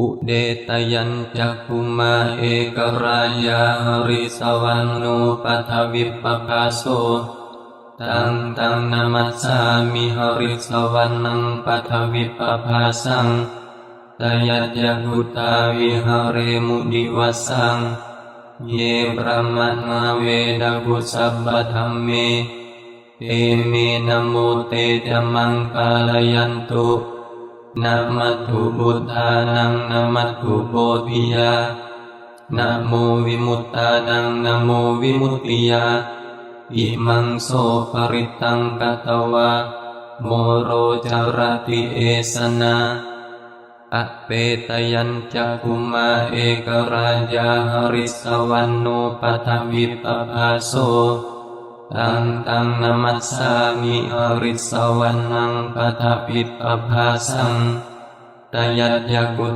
อุเดตยัญจักคุมาเอกรายาหริสวันโนปัทวิปปกาโสตังตังนามัสสามิหริสวันนังปัทวิปปาสังตยัจยกุตาวิหเรมุดิวัสสัง เยบรมนาเวดากุสัพพธรรมเมเอเมนะโมเตจมังกาลยันตุ นะมัตถุบุตธานังนะมัตถุโพธิยานะโมวิมุตตานังนะโมวิมุตติยา อิมังโสปริตังกตวะโมโรจารติเอสนาอเปตยัญจักคุมาเอกราชาหริสวันโนปัทวิปปภาโส ตังตังนามัสสามิอริสวรรนังปัทปิปภาสังตยัตยกุ